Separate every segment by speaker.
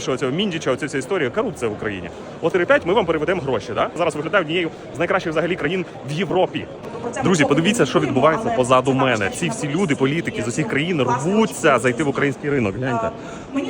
Speaker 1: що цього Міндіча, оця вся історія, корупція в Україні. От 3,5 ми вам переведемо гроші. Да? Зараз виглядає однією з найкращих взагалі країн в Європі. Друзі, подивіться, що відбувається позаду мене. Ці всі люди, політики з усіх країн рвуться зайти в український ринок. Гляньте.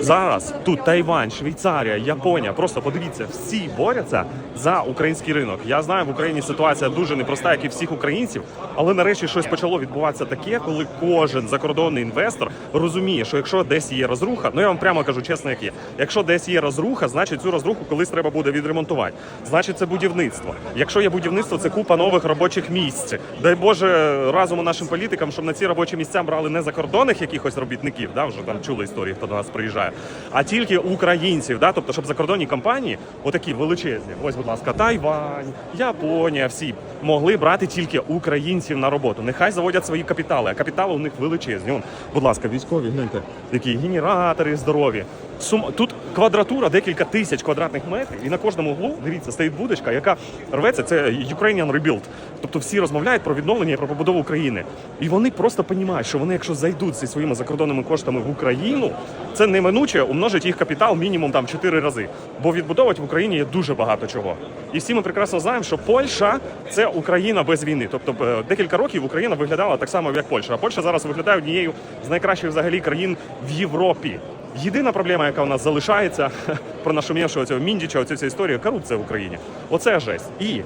Speaker 1: Зараз тут Тайвань, Швейцарія, Японія. Просто подивіться, всі борються за український ринок. Я знаю, в Україні ситуація дуже непроста, як і всіх українців, але нарешті щось почало відбуватися таке, коли кожен закордонний інвестор розуміє, що якщо десь є розруха, ну я вам прямо кажу чесно, як є. Якщо десь є розруха, значить цю розруху колись треба буде відремонтувати. Значить, це будівництво. Якщо є будівництво, це купа нових робочих місць. Дай Боже разуму нашим політикам, щоб на ці робочі місця брали не закордонних якихось робітників, да, вже там чули історії, хто до нас приїжджає, а тільки українців. Да, тобто, щоб закордонні компанії, отакі величезні, ось, будь ласка, Тайвань, Японія, всі могли брати тільки українців на роботу. Нехай заводять свої капітали, а капітали у них величезні. Вон, будь ласка, військові, гляньте, які генератори здорові. Сум... Тут квадратура декілька тисяч квадратних метрів, і на кожному углу, дивіться, стоїть будочка, яка рветься. Це Ukrainian Rebuild. Тобто всі розмовляють про відновлення і про побудову України. І вони просто розуміють, що вони, якщо зайдуть зі своїми закордонними коштами в Україну, це неминуче умножить їх капітал мінімум там 4 рази. Бо відбудовувати в Україні є дуже багато чого. І всі ми прекрасно знаємо, що Польща це Україна без війни. Тобто е, декілька років Україна виглядала так само, як Польща. А Польща зараз виглядає однією з найкращих взагалі країн в Європі. Єдина проблема, яка у нас залишається про нашумівшого цього Міндіча, оця вся історія корупція в Україні. Оце жесть. І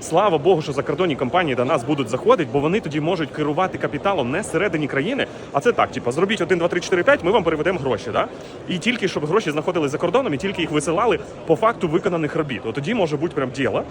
Speaker 1: слава Богу, що закордонні компанії до нас будуть заходити, бо вони тоді можуть керувати капіталом не всередині країни, а це так, типу, зробіть 1, 2, 3, 4, 5, ми вам переведемо гроші. Да? І тільки щоб гроші знаходились за кордоном, і тільки їх висилали по факту виконаних робіт. От тоді може бути прям діло.